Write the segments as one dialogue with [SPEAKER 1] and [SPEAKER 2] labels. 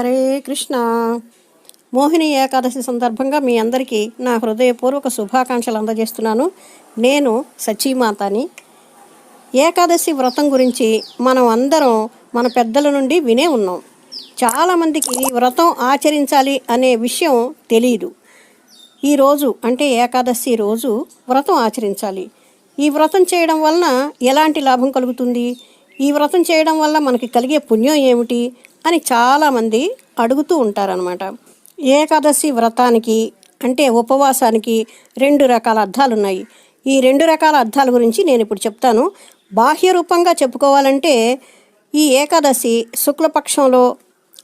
[SPEAKER 1] హరే కృష్ణ. మోహిని ఏకాదశి సందర్భంగా మీ అందరికీ నా హృదయపూర్వక శుభాకాంక్షలు అందజేస్తున్నాను. నేను సచీమాతని. ఏకాదశి వ్రతం గురించి మనం అందరం మన పెద్దల నుండి వినే ఉన్నాం. చాలామందికి వ్రతం ఆచరించాలి అనే విషయం తెలియదు ఈరోజు అంటే ఏకాదశి రోజు వ్రతం ఆచరించాలి. ఈ వ్రతం చేయడం వలన ఎలాంటి లాభం కలుగుతుంది? ఈ వ్రతం చేయడం వల్ల మనకి కలిగే పుణ్యం ఏమిటి? అని చాలామంది అడుగుతూ ఉంటారనమాట ఏకాదశి వ్రతానికి అంటే ఉపవాసానికి రెండు రకాల అర్థాలు ఉన్నాయి ఈ రెండు రకాల అర్థాల గురించి నేను ఇప్పుడు చెప్తాను. బాహ్య రూపంగా చెప్పుకోవాలంటే ఈ ఏకాదశి శుక్లపక్షంలో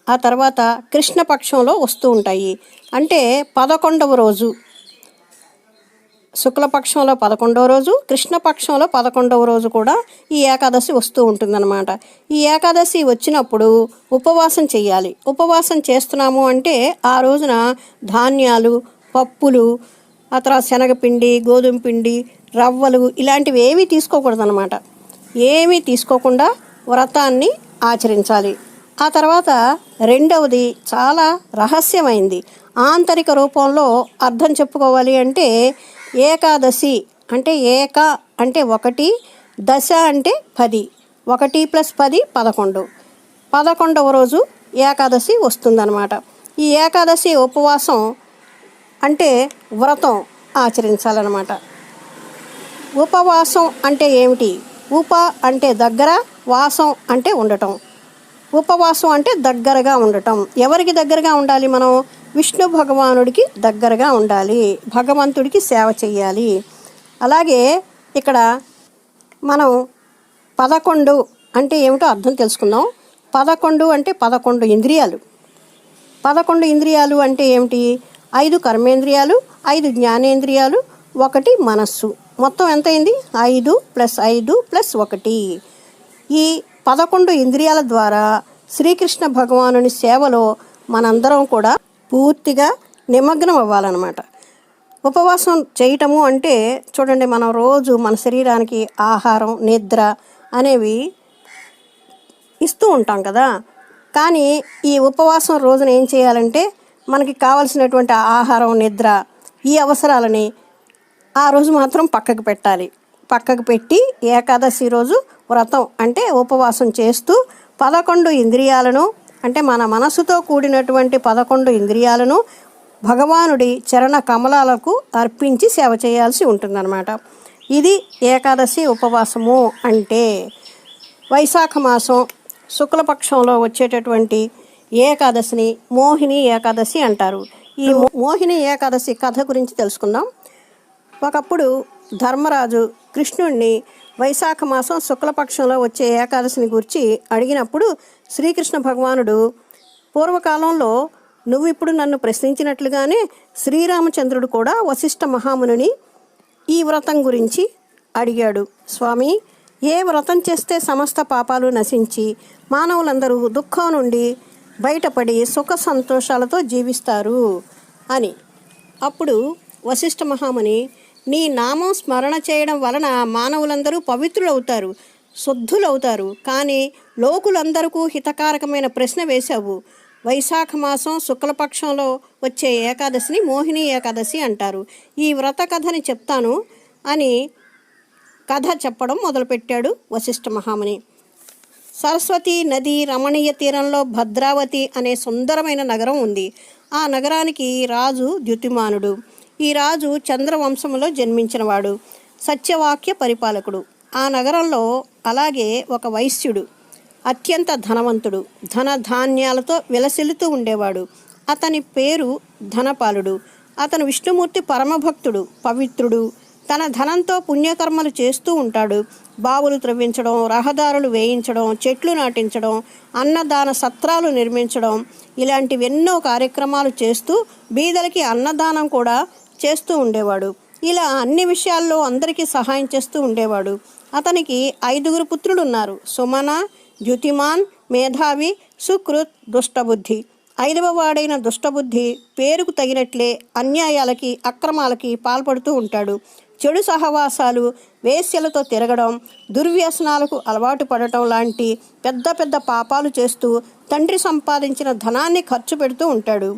[SPEAKER 1] ఆ తర్వాత కృష్ణపక్షంలో వస్తూ ఉంటాయి. అంటే పదకొండవ రోజు శుక్లపక్షంలో పదకొండవ రోజు కృష్ణపక్షంలో పదకొండవ రోజు కూడా ఈ ఏకాదశి వస్తూ ఉంటుందన్నమాట. ఈ ఏకాదశి వచ్చినప్పుడు ఉపవాసం చేయాలి ఉపవాసం చేస్తున్నాము అంటే ఆ రోజున ధాన్యాలు పప్పులు ఆ తర్వాత శనగపిండి గోధుమ పిండి రవ్వలు ఇలాంటివి ఏమీ తీసుకోకూడదన్నమాట. ఏమీ తీసుకోకుండా వ్రతాన్ని ఆచరించాలి. ఆ తర్వాత రెండవది చాలా రహస్యమైంది. ఆంతరిక రూపంలో అర్థం చెప్పుకోవాలి అంటే ఏకాదశి అంటే ఏక అంటే ఒకటి దశ అంటే పది. ఒకటి ప్లస్ పది పదకొండు. పదకొండవ రోజు ఏకాదశి వస్తుందన్నమాట. ఈ ఏకాదశి ఉపవాసం అంటే వ్రతం ఆచరించాలన్నమాట. ఉపవాసం అంటే ఏమిటి? ఉప అంటే దగ్గర వాసం అంటే ఉండటం. ఉపవాసం అంటే దగ్గరగా ఉండటం. ఎవరికి దగ్గరగా ఉండాలి మనం? విష్ణు భగవానుడికి దగ్గరగా ఉండాలి భగవంతుడికి సేవ చేయాలి అలాగే ఇక్కడ మనం పదకొండు అంటే ఏమిటో అర్థం తెలుసుకుందాం. పదకొండు అంటే పదకొండు ఇంద్రియాలు. పదకొండు ఇంద్రియాలు అంటే ఏమిటి? ఐదు కర్మేంద్రియాలు ఐదు జ్ఞానేంద్రియాలు ఒకటి మనస్సు. మొత్తం ఎంతైంది? ఐదు ప్లస్ ఐదు ప్లస్ ఒకటి. ఈ పదకొండు ఇంద్రియాల ద్వారా శ్రీకృష్ణ భగవానుని సేవలో మనందరం కూడా పూర్తిగా నిమగ్నం అవ్వాలన్నమాట. ఉపవాసం చేయటము అంటే చూడండి మనం రోజు మన శరీరానికి ఆహారం నిద్ర అనేవి ఇస్తూ ఉంటాం కదా. కానీ ఈ ఉపవాసం రోజున ఏం చేయాలంటే మనకి కావలసినటువంటి ఆహారం నిద్ర ఈ అవసరాలని ఆ రోజు మాత్రం పక్కకు పెట్టాలి. పక్కకు పెట్టి ఏకాదశి రోజు వ్రతం అంటే ఉపవాసం చేస్తూ పదకొండు ఇంద్రియాలను అంటే మన మనసుతో కూడినటువంటి పదకొండు ఇంద్రియాలను భగవానుడి చరణ కమలాలకు అర్పించి సేవ చేయాల్సి ఉంటుందన్నమాట. ఇది ఏకాదశి ఉపవాసము అంటే వైశాఖ మాసం శుక్లపక్షంలో వచ్చేటటువంటి ఏకాదశిని మోహిని ఏకాదశి అంటారు. ఈ మోహిని ఏకాదశి కథ గురించి తెలుసుకుందాం. ఒకప్పుడు ధర్మరాజు కృష్ణుణ్ణి వైశాఖ మాసం శుక్లపక్షంలో వచ్చే ఏకాదశిని గురించి అడిగినప్పుడు శ్రీకృష్ణ భగవానుడు పూర్వకాలంలో నువ్వు ఇప్పుడు నన్ను ప్రశ్నించినట్లుగానే శ్రీరామచంద్రుడు కూడా వశిష్ఠ మహామునిని ఈ వ్రతం గురించి అడిగాడు. స్వామి ఏ వ్రతం చేస్తే సమస్త పాపాలు నశించి మానవులందరూ దుఃఖం నుండి బయటపడి సుఖ సంతోషాలతో జీవిస్తారు? అని. అప్పుడు వశిష్ఠ మహాముని నీ నామం స్మరణ చేయడం వలన మానవులందరూ పవిత్రులవుతారు శుద్ధులవుతారు. కానీ లోకులందరకు హితకారకమైన ప్రశ్న వేశావు. వైశాఖ మాసం శుక్లపక్షంలో వచ్చే ఏకాదశిని మోహిని ఏకాదశి అంటారు. ఈ వ్రత కథని చెప్తాను అని కథ చెప్పడం మొదలుపెట్టాడు వశిష్ఠ మహాముని. సరస్వతి నది రమణీయ తీరంలో భద్రావతి అనే సుందరమైన నగరం ఉంది. ఆ నగరానికి రాజు ద్యుతిమానుడు. ఈ రాజు చంద్రవంశంలో జన్మించినవాడు సత్యవాక్య పరిపాలకుడు. ఆ నగరంలో అలాగే ఒక వైశ్యుడు అత్యంత ధనవంతుడు ధన ధాన్యాలతో విలసిల్లుతూ ఉండేవాడు. అతని పేరు ధనపాలుడు. అతను విష్ణుమూర్తి పరమభక్తుడు పవిత్రుడు. తన ధనంతో పుణ్యకర్మలు చేస్తూ ఉంటాడు. బావులు త్రవ్వించడం రహదారులు వేయించడం చెట్లు నాటించడం అన్నదాన సత్రాలు నిర్మించడం ఇలాంటివి ఎన్నో కార్యక్రమాలు చేస్తూ బీదలకి అన్నదానం కూడా చేస్తూ ఉండేవాడు. ఇలా అన్ని విషయాల్లో అందరికీ సహాయం చేస్తూ ఉండేవాడు. అతనికి ఐదుగురు పుత్రులు ఉన్నారు సుమన ద్యుతిమాన్ మేధావి సుకృత్ దుష్టబుద్ధి. ఐదవ వాడైన దుష్టబుద్ధి పేరుకు తగినట్లే అన్యాయాలకి అక్రమాలకి పాల్పడుతూ ఉంటాడు. చెడు సహవాసాలు వేశ్యలతో తిరగడం దుర్వ్యసనాలకు అలవాటు పడటం లాంటి పెద్ద పెద్ద పాపాలు చేస్తూ తండ్రి సంపాదించిన ధనాన్ని ఖర్చు పెడుతూ ఉంటాడు.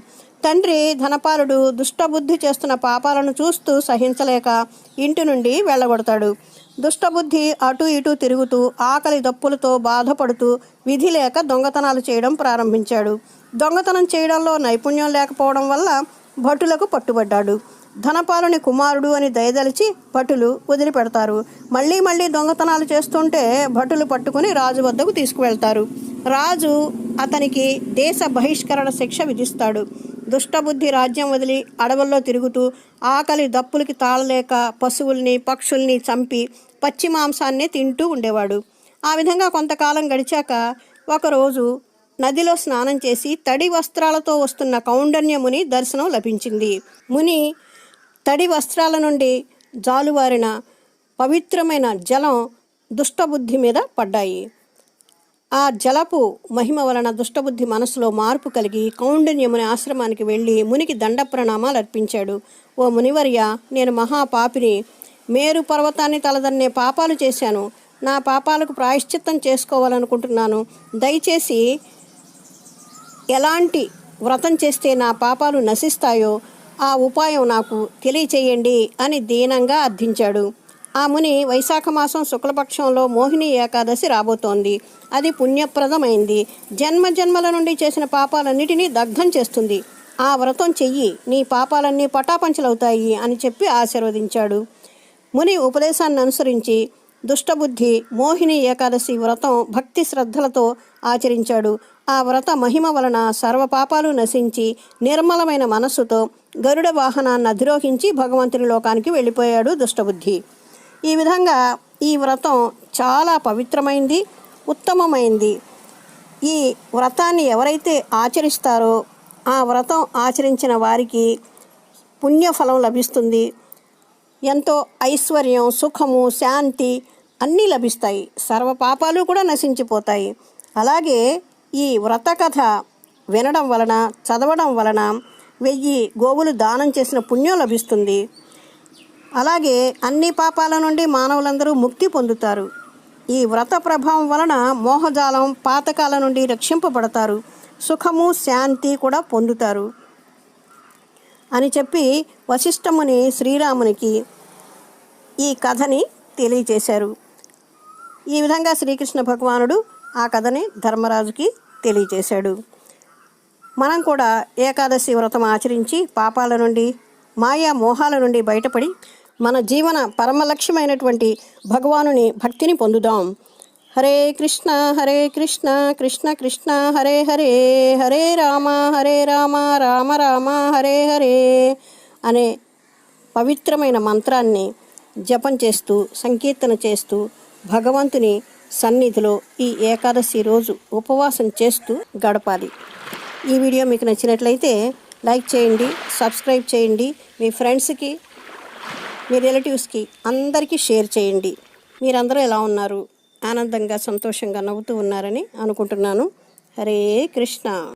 [SPEAKER 1] తండ్రి ధనపాలుడు దుష్టబుద్ధి చేస్తున్న పాపాలను చూస్తూ సహించలేక ఇంటి నుండి వెళ్ళగొడతాడు. దుష్టబుద్ధి అటు ఇటు తిరుగుతూ ఆకలి దప్పులతో బాధపడుతూ విధి లేక దొంగతనాలు చేయడం ప్రారంభించాడు. దొంగతనం చేయడంలో నైపుణ్యం లేకపోవడం వల్ల భటులకు పట్టుబడ్డాడు. ధనపాలుని కుమారుడు అని దయదలిచి భటులు వదిలిపెడతారు. మళ్ళీ మళ్ళీ దొంగతనాలు చేస్తుంటే భటులు పట్టుకుని రాజు వద్దకు తీసుకువెళ్తారు. రాజు అతనికి దేశ బహిష్కరణ శిక్ష విధిస్తాడు. దుష్టబుద్ధి రాజ్యం వదిలి అడవుల్లో తిరుగుతూ ఆకలి దప్పులకి తాళలేక పశువుల్ని పక్షుల్ని చంపి పచ్చి మాంసాన్ని తింటూ ఉండేవాడు. ఆ విధంగా కొంతకాలం గడిచాక ఒకరోజు నదిలో స్నానం చేసి తడి వస్త్రాలతో వస్తున్న కౌండన్యముని దర్శనం లభించింది. ముని తడి వస్త్రాల నుండి జాలువారిన పవిత్రమైన జలం దుష్టబుద్ధి మీద పడ్డాయి. ఆ జలపు మహిమ వలన దుష్టబుద్ధి మనసులో మార్పు కలిగి కౌండన్యముని ఆశ్రమానికి వెళ్ళి మునికి దండ ప్రణామాలు అర్పించాడు. ఓ మునివర్య నేను మహాపాపిని. మేరు పర్వతాన్ని తలదన్నే పాపాలు చేశాను. నా పాపాలకు ప్రాయశ్చిత్తం చేసుకోవాలనుకుంటున్నాను. దయచేసి ఎలాంటి వ్రతం చేస్తే నా పాపాలు నశిస్తాయో ఆ ఉపాయం నాకు తెలియచేయండి అని దీనంగా అర్థించాడు. ఆ ముని వైశాఖ మాసం శుక్లపక్షంలో మోహిని ఏకాదశి రాబోతోంది. అది పుణ్యప్రదమైంది. జన్మ జన్మల నుండి చేసిన పాపాలన్నిటినీ దగ్ధం చేస్తుంది. ఆ వ్రతం చెయ్యి. నీ పాపాలన్నీ పటాపంచలవుతాయి అని చెప్పి ఆశీర్వదించాడు. ముని ఉపదేశాన్ని అనుసరించి దుష్టబుద్ధి మోహిని ఏకాదశి వ్రతం భక్తి శ్రద్ధలతో ఆచరించాడు. ఆ వ్రత మహిమ వలన సర్వ పాపాలు నశించి నిర్మలమైన మనస్సుతో గరుడ వాహనాన్ని అధిరోహించి భగవంతుని లోకానికి వెళ్ళిపోయాడు దుష్టబుద్ధి. ఈ విధంగా ఈ వ్రతం చాలా పవిత్రమైంది ఉత్తమమైంది. ఈ వ్రతాన్ని ఎవరైతే ఆచరిస్తారో ఆ వ్రతం ఆచరించిన వారికి పుణ్యఫలం లభిస్తుంది. ఎంతో ఐశ్వర్యం సుఖము శాంతి అన్నీ లభిస్తాయి. సర్వ పాపాలు కూడా నశించిపోతాయి. అలాగే ఈ వ్రత కథ వినడం వలన చదవడం వలన వెయ్యి గోవులు దానం చేసిన పుణ్యం లభిస్తుంది. అలాగే అన్ని పాపాల నుండి మానవులందరూ ముక్తి పొందుతారు. ఈ వ్రత ప్రభావం వలన మోహజాలం పాతకాల నుండి రక్షింపబడతారు. సుఖము శాంతి కూడా పొందుతారు. అని చెప్పి వశిష్ఠముని శ్రీరామునికి ఈ కథని తెలియచేశారు. ఈ విధంగా శ్రీకృష్ణ భగవానుడు ఆ కథని ధర్మరాజుకి తెలియచేశాడు. మనం కూడా ఏకాదశి వ్రతం ఆచరించి పాపాల నుండి మాయా మోహాల నుండి బయటపడి మన జీవన పరమ లక్ష్యమైనటువంటి భగవానుని భక్తిని పొందుదాం. హరే కృష్ణ హరే కృష్ణ కృష్ణ కృష్ణ హరే హరే హరే రామ హరే రామ రామ రామ హరే హరే అనే పవిత్రమైన మంత్రాన్ని జపం చేస్తూ సంకీర్తన చేస్తూ భగవంతుని సన్నిధిలో ఈ ఏకాదశి రోజు ఉపవాసం చేస్తూ గడపాలి. ఈ వీడియో మీకు నచ్చినట్లయితే లైక్ చేయండి సబ్స్క్రైబ్ చేయండి. మీ ఫ్రెండ్స్కి మీ రిలేటివ్స్కి అందరికీ షేర్ చేయండి. మీరందరూ ఎలా ఉన్నారు? ఆనందంగా సంతోషంగా నవ్వుతూ ఉన్నారని అనుకుంటున్నాను. హరే కృష్ణ.